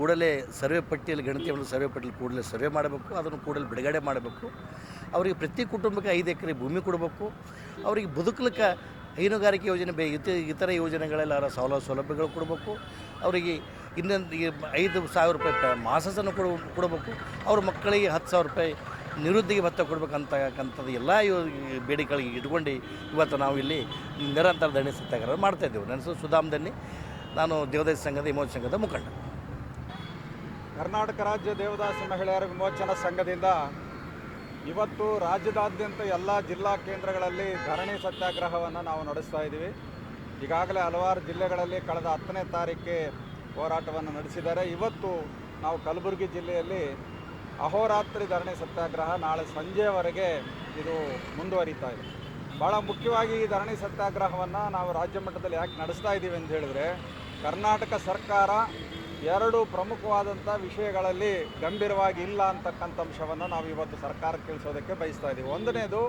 ಕೂಡಲೇ ಸರ್ವೆ ಪಟ್ಟಿಯಲ್ಲಿ, ಗಣತಿಯನ್ನು ಸರ್ವೆ ಪಟ್ಟಿಯಲ್ಲಿ ಕೂಡಲೇ ಸರ್ವೆ ಮಾಡಬೇಕು, ಅದನ್ನು ಕೂಡಲೇ ಬಿಡುಗಡೆ ಮಾಡಬೇಕು. ಅವರಿಗೆ ಪ್ರತಿ ಕುಟುಂಬಕ್ಕೆ ಐದು ಎಕರೆ ಭೂಮಿ ಕೊಡಬೇಕು. ಅವರಿಗೆ ಬದುಕಲಿಕ್ಕೆ ಹೈನುಗಾರಿಕೆ ಯೋಜನೆ ಬೇ, ಇತ, ಇತರ ಯೋಜನೆಗಳೆಲ್ಲ ಸೌಲ, ಸೌಲಭ್ಯಗಳು ಕೊಡಬೇಕು. ಅವರಿಗೆ ಇನ್ನೊಂದು ಐದು ಸಾವಿರ ರೂಪಾಯಿ ಮಾಸಸನ್ನು ಕೊಡ, ಕೊಡಬೇಕು. ಅವ್ರ ಮಕ್ಕಳಿಗೆ ಹತ್ತು ಸಾವಿರ ರೂಪಾಯಿ ನಿರುದ್ಯೋಗಿ ಭತ್ತ ಕೊಡ್ಬೇಕಂತಕ್ಕಂಥದ್ದು ಎಲ್ಲ ಯೋ, ಬೇಡಿಕೆಗಳಿಗೆ ಇಟ್ಕೊಂಡು ಇವತ್ತು ನಾವು ಇಲ್ಲಿ ನಿರಂತರ ದಣಿ ಸತ್ಯಾಗ್ರಹ ಮಾಡ್ತಾಯಿದ್ದೇವೆ ನನ್ನ ಸುಧಾಮ್ ನಾನು ದೇವದಾಸಿ ಸಂಘದ ವಿಮೋಚ ಸಂಘದ ಮುಖಂಡ. ಕರ್ನಾಟಕ ರಾಜ್ಯ ದೇವದಾಸಿ ಮಹಿಳೆಯರ ವಿಮೋಚನಾ ಸಂಘದಿಂದ ಇವತ್ತು ರಾಜ್ಯದಾದ್ಯಂತ ಎಲ್ಲ ಜಿಲ್ಲಾ ಕೇಂದ್ರಗಳಲ್ಲಿ ಧರಣಿ ಸತ್ಯಾಗ್ರಹವನ್ನು ನಾವು ನಡೆಸ್ತಾ ಇದ್ದೀವಿ. ಈಗಾಗಲೇ ಹಲವಾರು ಜಿಲ್ಲೆಗಳಲ್ಲಿ ಕಳೆದ ಹತ್ತನೇ ತಾರೀಕಿಗೆ ಹೋರಾಟವನ್ನು ನಡೆಸಿದ್ದಾರೆ. ಇವತ್ತು ನಾವು ಕಲಬುರಗಿ ಜಿಲ್ಲೆಯಲ್ಲಿ ಅಹೋರಾತ್ರಿ ಧರಣಿ ಸತ್ಯಾಗ್ರಹ ನಾಳೆ ಸಂಜೆಯವರೆಗೆ ಇದು ಮುಂದುವರಿತಾ ಇದೆ. ಭಾಳ ಮುಖ್ಯವಾಗಿ ಈ ಧರಣಿ ಸತ್ಯಾಗ್ರಹವನ್ನು ನಾವು ರಾಜ್ಯ ಮಟ್ಟದಲ್ಲಿ ಯಾಕೆ ನಡೆಸ್ತಾ ಇದ್ದೀವಿ ಅಂತ ಹೇಳಿದ್ರೆ, ಕರ್ನಾಟಕ ಸರ್ಕಾರ ಎರಡು ಪ್ರಮುಖವಾದಂಥ ವಿಷಯಗಳಲ್ಲಿ ಗಂಭೀರವಾಗಿ ಇಲ್ಲ ಅಂತಕ್ಕಂಥ ಅಂಶವನ್ನು ನಾವು ಇವತ್ತು ಸರ್ಕಾರಕ್ಕೆ ತಿಳಿಸೋದಕ್ಕೆ ಬಯಸ್ತಾ ಇದ್ದೀವಿ. ಒಂದನೇದು,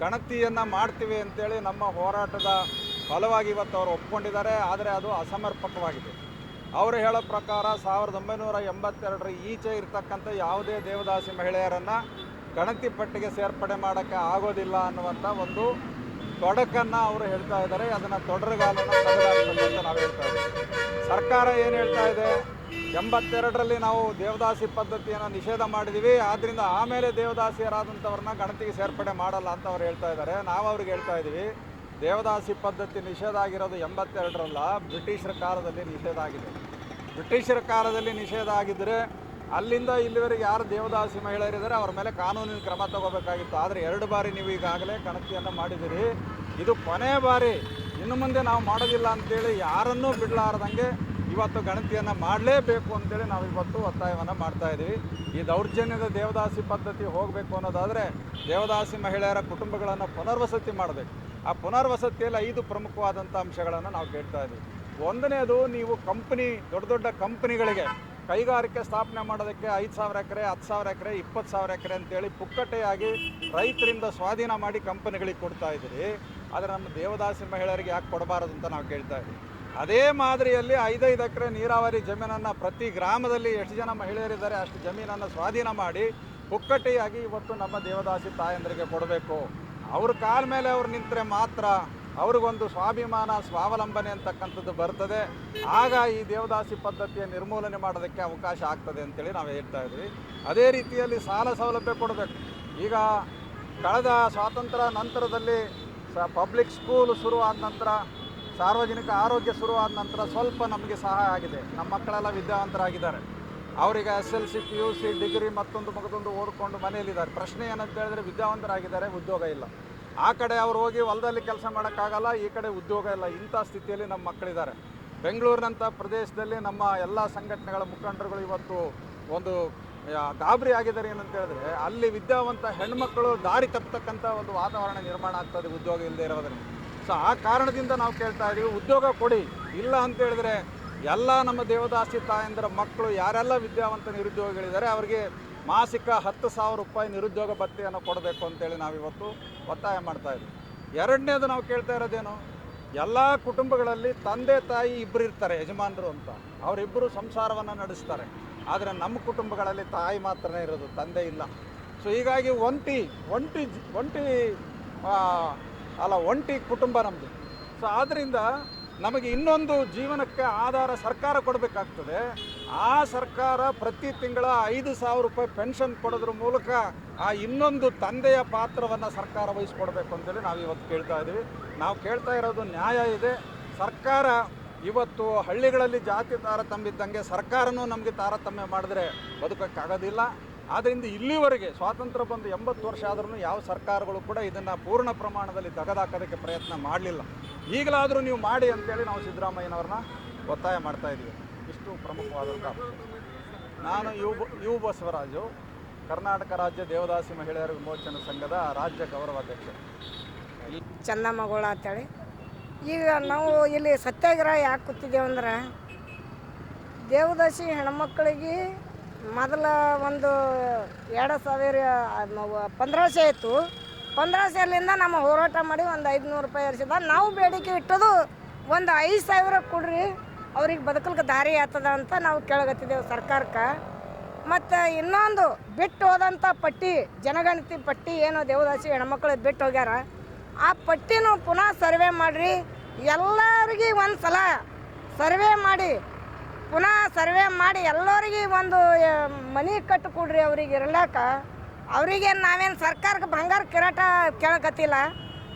ಗಣತಿಯನ್ನು ಮಾಡ್ತೀವಿ ಅಂತೇಳಿ ನಮ್ಮ ಹೋರಾಟದ ಫಲವಾಗಿ ಇವತ್ತು ಅವರು ಒಪ್ಕೊಂಡಿದ್ದಾರೆ, ಆದರೆ ಅದು ಅಸಮರ್ಪಕವಾಗಿದೆ. ಅವರು ಹೇಳೋ ಪ್ರಕಾರ ಸಾವಿರದ ಒಂಬೈನೂರ ಎಂಬತ್ತೆರಡರ ಈಚೆ ಇರತಕ್ಕಂಥ ಯಾವುದೇ ದೇವದಾಸಿ ಮಹಿಳೆಯರನ್ನು ಗಣತಿ ಪಟ್ಟಿಗೆ ಸೇರ್ಪಡೆ ಮಾಡೋಕ್ಕೆ ಆಗೋದಿಲ್ಲ ಅನ್ನುವಂಥ ಒಂದು ತೊಡಕನ್ನು ಅವರು ಹೇಳ್ತಾ ಇದ್ದಾರೆ, ಅದನ್ನು ತೊಡರುಗಾಲನ್ನು ಅಂತ ನಾವು ಹೇಳ್ತಾ ಇದ್ದೀವಿ. ಸರ್ಕಾರ ಏನು ಹೇಳ್ತಾ ಇದೆ? ಎಂಬತ್ತೆರಡರಲ್ಲಿ ನಾವು ದೇವದಾಸಿ ಪದ್ಧತಿಯನ್ನು ನಿಷೇಧ ಮಾಡಿದ್ದೀವಿ ಆದ್ದರಿಂದ ಆಮೇಲೆ ದೇವದಾಸಿಯರಾದಂಥವ್ರನ್ನ ಗಣತಿಗೆ ಸೇರ್ಪಡೆ ಮಾಡಲ್ಲ ಅಂತ ಅವ್ರು ಹೇಳ್ತಾ ಇದ್ದಾರೆ. ನಾವು ಅವ್ರಿಗೆ ಹೇಳ್ತಾ ಇದ್ದೀವಿ, ದೇವದಾಸಿ ಪದ್ಧತಿ ನಿಷೇಧ ಆಗಿರೋದು ಎಂಬತ್ತೆರಡರಲ್ಲ, ಬ್ರಿಟಿಷರ ಕಾಲದಲ್ಲಿ ನಿಷೇಧ ಆಗಿದೆ. ಬ್ರಿಟಿಷರ ಕಾಲದಲ್ಲಿ ನಿಷೇಧ ಆಗಿದ್ದರೆ ಅಲ್ಲಿಂದ ಇಲ್ಲಿವರೆಗೆ ಯಾರು ದೇವದಾಸಿ ಮಹಿಳೆಯರಿದ್ದಾರೆ ಅವ್ರ ಮೇಲೆ ಕಾನೂನಿನ ಕ್ರಮ ತಗೋಬೇಕಾಗಿತ್ತು. ಆದರೆ ಎರಡು ಬಾರಿ ನೀವು ಈಗಾಗಲೇ ಗಣತಿಯನ್ನು ಮಾಡಿದಿರಿ ಇದು ಕೊನೆ ಬಾರಿ. ಇನ್ನು ಮುಂದೆ ನಾವು ಮಾಡೋದಿಲ್ಲ ಅಂತೇಳಿ ಯಾರನ್ನೂ ಬಿಡಲಾರ್ದಂಗೆ ಇವತ್ತು ಗಣತಿಯನ್ನು ಮಾಡಲೇಬೇಕು ಅಂತೇಳಿ ನಾವು ಇವತ್ತು ಒತ್ತಾಯವನ್ನು ಮಾಡ್ತಾ ಇದ್ದೀವಿ. ಈ ದೌರ್ಜನ್ಯದ ದೇವದಾಸಿ ಪದ್ಧತಿ ಹೋಗಬೇಕು ಅನ್ನೋದಾದರೆ ದೇವದಾಸಿ ಮಹಿಳೆಯರ ಕುಟುಂಬಗಳನ್ನು ಪುನರ್ವಸತಿ ಮಾಡಬೇಕು. ಆ ಪುನರ್ವಸತಿಯಲ್ಲಿ ಐದು ಪ್ರಮುಖವಾದಂಥ ಅಂಶಗಳನ್ನು ನಾವು ಕೇಳ್ತಾ ಇದ್ದೀವಿ. ಒಂದನೇದು ನೀವು ಕಂಪ್ನಿ, ದೊಡ್ಡ ದೊಡ್ಡ ಕಂಪ್ನಿಗಳಿಗೆ ಕೈಗಾರಿಕೆ ಸ್ಥಾಪನೆ ಮಾಡೋದಕ್ಕೆ ಐದು ಸಾವಿರ ಎಕರೆ, ಹತ್ತು ಸಾವಿರ ಎಕರೆ, ಇಪ್ಪತ್ತು ಸಾವಿರ ಎಕರೆ ಅಂತೇಳಿ ಪುಕ್ಕಟೆಯಾಗಿ ರೈತರಿಂದ ಸ್ವಾಧೀನ ಮಾಡಿ ಕಂಪನಿಗಳಿಗೆ ಕೊಡ್ತಾ ಇದ್ದೀರಿ. ಆದರೆ ನಮ್ಮ ದೇವದಾಸಿ ಮಹಿಳೆಯರಿಗೆ ಯಾಕೆ ಕೊಡಬಾರದು ಅಂತ ನಾವು ಕೇಳ್ತಾ ಇದ್ದೀವಿ. ಅದೇ ಮಾದರಿಯಲ್ಲಿ ಐದೈದು ಎಕರೆ ನೀರಾವರಿ ಜಮೀನನ್ನು ಪ್ರತಿ ಗ್ರಾಮದಲ್ಲಿ ಎಷ್ಟು ಜನ ಮಹಿಳೆಯರಿದ್ದಾರೆ ಅಷ್ಟು ಜಮೀನನ್ನು ಸ್ವಾಧೀನ ಮಾಡಿ ಪುಕ್ಕಟೆಯಾಗಿ ಇವತ್ತು ನಮ್ಮ ದೇವದಾಸಿ ತಾಯಂದರಿಗೆ ಕೊಡಬೇಕು. ಅವ್ರ ಕಾಲ ಮೇಲೆ ಅವ್ರು ನಿಂತರೆ ಮಾತ್ರ ಅವ್ರಿಗೊಂದು ಸ್ವಾಭಿಮಾನ, ಸ್ವಾವಲಂಬನೆ ಅಂತಕ್ಕಂಥದ್ದು ಬರ್ತದೆ. ಆಗ ಈ ದೇವದಾಸಿ ಪದ್ಧತಿಯ ನಿರ್ಮೂಲನೆ ಮಾಡೋದಕ್ಕೆ ಅವಕಾಶ ಆಗ್ತದೆ ಅಂತೇಳಿ ನಾವು ಹೇಳ್ತಾ ಇದ್ವಿ. ಅದೇ ರೀತಿಯಲ್ಲಿ ಸಾಲ ಸೌಲಭ್ಯ ಕೊಡಬೇಕು. ಈಗ ಕಳೆದ ಸ್ವಾತಂತ್ರ್ಯ ನಂತರದಲ್ಲಿ ಸ ಪಬ್ಲಿಕ್ ಸ್ಕೂಲ್ ಶುರುವಾದ ನಂತರ, ಸಾರ್ವಜನಿಕ ಆರೋಗ್ಯ ಶುರುವಾದ ನಂತರ ಸ್ವಲ್ಪ ನಮಗೆ ಸಹಾಯ ಆಗಿದೆ. ನಮ್ಮ ಮಕ್ಕಳೆಲ್ಲ ವಿದ್ಯಾವಂತರಾಗಿದ್ದಾರೆ. ಅವರಿಗೆ S L C, P U C, degree ಮತ್ತೊಂದು ಮಗದೊಂದು ಓದ್ಕೊಂಡು ಮನೆಯಲ್ಲಿದ್ದಾರೆ. ಪ್ರಶ್ನೆ ಏನಂತ ಹೇಳಿದ್ರೆ ವಿದ್ಯಾವಂತರಾಗಿದ್ದಾರೆ, ಉದ್ಯೋಗ ಇಲ್ಲ. ಆ ಕಡೆ ಅವ್ರು ಹೋಗಿ ಹೊಲದಲ್ಲಿ ಕೆಲಸ ಮಾಡೋಕ್ಕಾಗಲ್ಲ, ಈ ಕಡೆ ಉದ್ಯೋಗ ಇಲ್ಲ. ಇಂಥ ಸ್ಥಿತಿಯಲ್ಲಿ ನಮ್ಮ ಮಕ್ಕಳಿದ್ದಾರೆ. ಬೆಂಗಳೂರಿನಂಥ ಪ್ರದೇಶದಲ್ಲಿ ನಮ್ಮ ಎಲ್ಲ ಸಂಘಟನೆಗಳ ಮುಖಂಡರುಗಳು ಇವತ್ತು ಒಂದು ಗಾಬರಿ ಆಗಿದ್ದಾರೆ ಏನಂತ ಹೇಳಿದ್ರೆ, ಅಲ್ಲಿ ವಿದ್ಯಾವಂತ ಹೆಣ್ಮಕ್ಕಳು ದಾರಿ ತಪ್ಪತಕ್ಕಂಥ ಒಂದು ವಾತಾವರಣ ನಿರ್ಮಾಣ ಆಗ್ತದೆ, ಉದ್ಯೋಗ ಇಲ್ಲದೆ ಇರೋದ್ರಿಂದ. ಸೊ, ಆ ಕಾರಣದಿಂದ ನಾವು ಕೇಳ್ತಾ ಇದ್ದೀವಿ ಉದ್ಯೋಗ ಕೊಡಿ. ಇಲ್ಲ ಅಂತ ಹೇಳಿದ್ರೆ, ಎಲ್ಲ ನಮ್ಮ ದೇವದಾಸಿ ತಾಯಂದಿರ ಮಕ್ಕಳು ಯಾರೆಲ್ಲ ವಿದ್ಯಾವಂತ ನಿರುದ್ಯೋಗಿಗಳಿದ್ದಾರೆ, ಅವರಿಗೆ ಮಾಸಿಕ ಹತ್ತು ಸಾವಿರ ರೂಪಾಯಿ ನಿರುದ್ಯೋಗ ಭತ್ಯೆಯನ್ನು ಕೊಡಬೇಕು ಅಂತೇಳಿ ನಾವಿವತ್ತು ಒತ್ತಾಯ ಮಾಡ್ತಾ ಇದ್ದೀವಿ ಎರಡನೇದು ನಾವು ಕೇಳ್ತಾ ಇರೋದೇನು? ಎಲ್ಲ ಕುಟುಂಬಗಳಲ್ಲಿ ತಂದೆ ತಾಯಿ ಇಬ್ಬರು ಇರ್ತಾರೆ, ಯಜಮಾನರು ಅಂತ. ಅವರಿಬ್ಬರು ಸಂಸಾರವನ್ನು ನಡೆಸ್ತಾರೆ. ಆದರೆ ನಮ್ಮ ಕುಟುಂಬಗಳಲ್ಲಿ ತಾಯಿ ಮಾತ್ರ ಇರೋದು, ತಂದೆ ಇಲ್ಲ. ಸೊ ಹೀಗಾಗಿ ಒಂಟಿ ಒಂಟಿ ಒಂಟಿ ಅಲ್ಲ, ಒಂಟಿ ಕುಟುಂಬ ನಮ್ಮದು ಸೊ ಆದ್ದರಿಂದ ನಮಗೆ ಇನ್ನೊಂದು ಜೀವನಕ್ಕೆ ಆಧಾರ ಸರ್ಕಾರ ಕೊಡಬೇಕಾಗ್ತದೆ. ಆ ಸರ್ಕಾರ ಪ್ರತಿ ತಿಂಗಳ ಐದು ಸಾವಿರ ರೂಪಾಯಿ ಪೆನ್ಷನ್ ಕೊಡೋದ್ರ ಮೂಲಕ ಆ ಇನ್ನೊಂದು ತಂದೆಯ ಪಾತ್ರವನ್ನು ಸರ್ಕಾರ ವಹಿಸ್ಕೊಡ್ಬೇಕು ಅಂತೇಳಿ ನಾವು ಇವತ್ತು ಕೇಳ್ತಾ ಇದ್ದೀವಿ ನಾವು ಕೇಳ್ತಾ ಇರೋದು ನ್ಯಾಯ ಇದೆ. ಸರ್ಕಾರ ಇವತ್ತು ಹಳ್ಳಿಗಳಲ್ಲಿ ಜಾತಿ ತಾರತಮ್ಯ ಇದ್ದಂಗೆ ಸರ್ಕಾರನೂ ನಮಗೆ ತಾರತಮ್ಯ ಮಾಡಿದ್ರೆ ಬದುಕೋಕ್ಕಾಗೋದಿಲ್ಲ. ಆದ್ದರಿಂದ ಇಲ್ಲಿವರೆಗೆ ಸ್ವಾತಂತ್ರ್ಯ ಬಂದು ಎಂಬತ್ತು ವರ್ಷ ಆದ್ರೂ ಯಾವ ಸರ್ಕಾರಗಳು ಕೂಡ ಇದನ್ನು ಪೂರ್ಣ ಪ್ರಮಾಣದಲ್ಲಿ ತೆಗೆದಾಕೋದಕ್ಕೆ ಪ್ರಯತ್ನ ಮಾಡಲಿಲ್ಲ. ಈಗಲಾದರೂ ನೀವು ಮಾಡಿ ಅಂತೇಳಿ ನಾವು ಸಿದ್ದರಾಮಯ್ಯನವ್ರನ್ನ ಒತ್ತಾಯ ಮಾಡ್ತಾ ಇದ್ದೀವಿ ಇಷ್ಟು ಪ್ರಮುಖವಾದಂಥ ನಾನು ಯು ಯು ಬಸವರಾಜು, ಕರ್ನಾಟಕ ರಾಜ್ಯ ದೇವದಾಸಿ ಮಹಿಳೆಯರ ವಿಮೋಚನಾ ಸಂಘದ ರಾಜ್ಯ ಗೌರವಾಧ್ಯಕ್ಷ ಚಂದಮ್ಮಗಳ ಅಂತೇಳಿ. ಈಗ ನಾವು ಇಲ್ಲಿ ಸತ್ಯಾಗ್ರಹ ಯಾಕೆ ಕೂತಿದ್ದೇವೆ ಅಂದ್ರೆ, ದೇವದಾಸಿ ಹೆಣ್ಮಕ್ಳಿಗೆ ಮೊದಲ ಒಂದು ಎರಡು ಸಾವಿರ ಪಂದ್ರಸೆ ಇತ್ತು ಪಂದ್ರಸೆಯಲ್ಲಿಂದ ನಮ್ಮ ಹೋರಾಟ ಮಾಡಿ ಒಂದು ಐದುನೂರು ರೂಪಾಯಿ ಇರಿಸಿದ ನಾವು ಬೇಡಿಕೆ ಇಟ್ಟದು ಒಂದು ಐದು ಸಾವಿರ ಕೊಡ್ರಿ. ಅವ್ರಿಗೆ ಬದುಕಲಿಕ್ಕೆ ದಾರಿ ಆಗ್ತದ ಅಂತ ನಾವು ಕೇಳಗತ್ತಿದ್ದೇವೆ ಸರ್ಕಾರಕ್ಕೆ. ಮತ್ತು ಇನ್ನೊಂದು ಬಿಟ್ಟು ಹೋದಂಥ ಪಟ್ಟಿ, ಜನಗಣತಿ ಪಟ್ಟಿ ಏನೋ ದೇವದಾಸಿ ಹೆಣ್ಮಕ್ಳು ಬಿಟ್ಟು ಹೋಗ್ಯಾರ. ಆ ಪಟ್ಟಿನೂ ಪುನಃ ಸರ್ವೆ ಮಾಡಿರಿ. ಎಲ್ಲರಿಗೆ ಒಂದು ಸಲ ಸರ್ವೆ ಮಾಡಿ. ಪುನಃ ಸರ್ವೆ ಮಾಡಿ ಎಲ್ಲರಿಗೆ ಒಂದು ಮನೆ ಕಟ್ಟು ಕೊಡ್ರಿ ಅವ್ರಿಗೆ ಇರ್ಲಾಕ. ಅವರಿಗೆ ನಾವೇನು ಸರ್ಕಾರಕ್ಕೆ ಬಂಗಾರ ಕಿರಾಟ ಕೇಳಕತ್ತಿಲ್ಲ.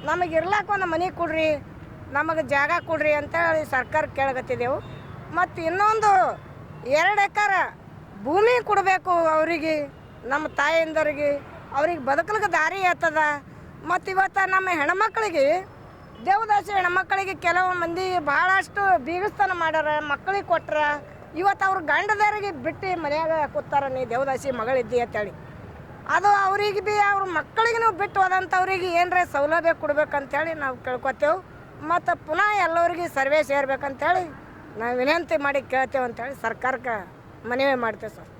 ನಮಗೆ ಇರ್ಲಾಕ ಒಂದು ಮನೆ ಕೊಡ್ರಿ. ನಮಗೆ ಜಾಗ ಕೊಡ್ರಿ ಅಂತೇಳಿ ಸರ್ಕಾರ ಕೇಳಕತ್ತಿದ್ದೆವು ಮತ್ತು ಇನ್ನೊಂದು ಎರಡು ಎಕರೆ ಭೂಮಿ ಕೊಡಬೇಕು ಅವರಿಗೆ, ನಮ್ಮ ತಾಯಂದರಿಗೆ. ಅವ್ರಿಗೆ ಬದುಕಲಿಕ್ಕೆ ದಾರಿ ಆಗ್ತದ. ಮತ್ತು ಇವತ್ತು ನಮ್ಮ ಹೆಣ್ಮಕ್ಳಿಗೆ, ದೇವದಾಸಿ ಹೆಣ್ಮಕ್ಳಿಗೆ ಕೆಲವು ಮಂದಿ ಭಾಳಷ್ಟು ಬೀಗಸ್ತನ ಮಾಡ್ಯಾರ ಮಕ್ಕಳಿಗೆ ಕೊಟ್ರ. ಇವತ್ತು ಅವ್ರ ಗಂಡದವರಿಗೆ ಬಿಟ್ಟು ಮನ್ಯಾಗ ಕೂತಾರ, ನೀ ದೇವದಾಸಿ ಮಗಳಿದ್ದಿ ಅಂತೇಳಿ. ಅದು ಅವ್ರಿಗೆ ಬಿ ಅವ್ರ ನಾವು ಬಿಟ್ಟು ಹೋದಂಥವ್ರಿಗೆ ಏನರ ಸೌಲಭ್ಯ ಕೊಡ್ಬೇಕಂತೇಳಿ ನಾವು ಕೇಳ್ಕೊತೇವೆ. ಮತ್ತು ಪುನಃ ಎಲ್ಲರಿಗೆ ಸರ್ವೆ ಸೇರ್ಬೇಕಂತೇಳಿ ನಾವು ವಿನಂತಿ ಮಾಡಿ ಕೇಳ್ತೇವೆ ಅಂತೇಳಿ ಸರ್ಕಾರಕ್ಕೆ ಮನವಿ ಮಾಡ್ತೇವೆ ಸರ್.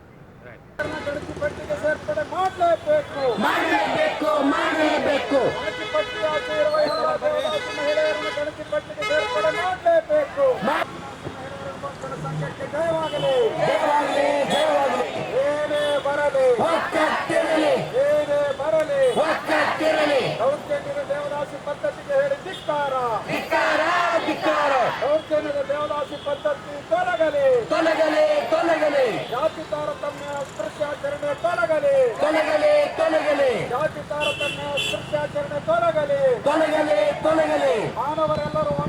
ಗಣತಿ ಪಟ್ಟಿಗೆ ದೇವದಾಸಿ ಪದ್ಧತಿಗೆ ಹೇಳಿ ಮಾಡಲೇಬೇಕು ಗಣತಿ ಪಟ್ಟಿ ಆಚೆ ಇರುವ ಎಲ್ಲ ದೇವದಾಸಿ ಮಹಿಳೆಯರನ್ನು ಗಣತಿ ಪಟ್ಟಿಗೆ ಸೇರ್ಪಡೆ ಮಾಡಲೇಬೇಕು ಮಹಿಳೆಯರ ಮಕ್ಕಳ ಸಂಘಕ್ಕೆ ಜಯವಾಗಲಿ ಜಯವಾಗಲಿ ಜಯವಾಗಲಿ ಏನೇ ಬರಲಿ ಒಕ್ಕಟ್ಟಿರಲಿ ಏನೇ ಬರಲಿ ಒಕ್ಕಟ್ಟಿರಲಿ ದೌರ್ಜನ್ಯದ ದೇವದಾಸಿ ಪದ್ಧತಿಗೆ ಹೇಳಿ ಧಿಕ್ಕಾರ ಧಿಕ್ಕಾರ ಧಿಕ್ಕಾರ ದೌರ್ಜನ್ಯದ ದೇವದಾಸಿ ಪದ್ಧತಿ ತೊಲಗಲಿ ತೊಲಗಲಿ. ಜಾತಿ ತಾರತಮ್ಯ ಅಸ್ಪೃಶ್ಯಾಚರಣೆ ತೊಲಗಲಿ. ತೊಲಗಲಿ ತೊಲಗಲಿ. ಜಾತಿ ತಾರತಮ್ಯ ಅಸ್ಪೃಶ್ಯಾಚರಣೆ ತೊಲಗಲಿ. ತೊಲಗಲಿ ತೊಲಗಲಿ. ಮಾನವರೆಲ್ಲರೂ